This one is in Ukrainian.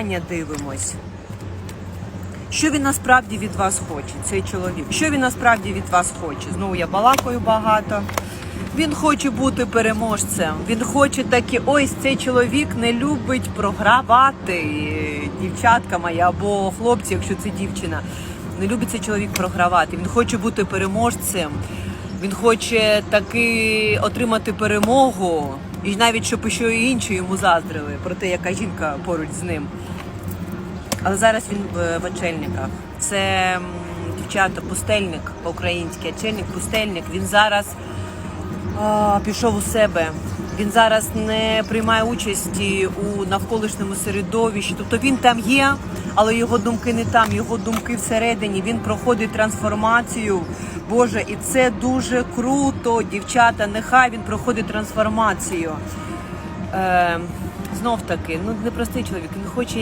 питання дивимось. Що він насправді від вас хоче, цей чоловік? Що він насправді від вас хоче? Знову я балакаю багато. Він хоче бути переможцем. Він хоче таки, ось цей чоловік не любить програвати. Дівчатка моя або хлопці, якщо це дівчина. Не любить цей чоловік програвати. Він хоче бути переможцем. Він хоче таки отримати перемогу. І навіть щоб й інші йому заздрили про те, яка жінка поруч з ним. Але зараз він в, в очельниках. Це дівчата, пустельник по-українськи, очельник, пустельник. Він зараз а, пішов у себе. Він зараз не приймає участі у навколишньому середовищі. Тобто він там є, але його думки не там, його думки всередині. Він проходить трансформацію. Боже, і це дуже круто, дівчата. Нехай він проходить трансформацію. Е, знов таки, ну непростий чоловік. Він хоче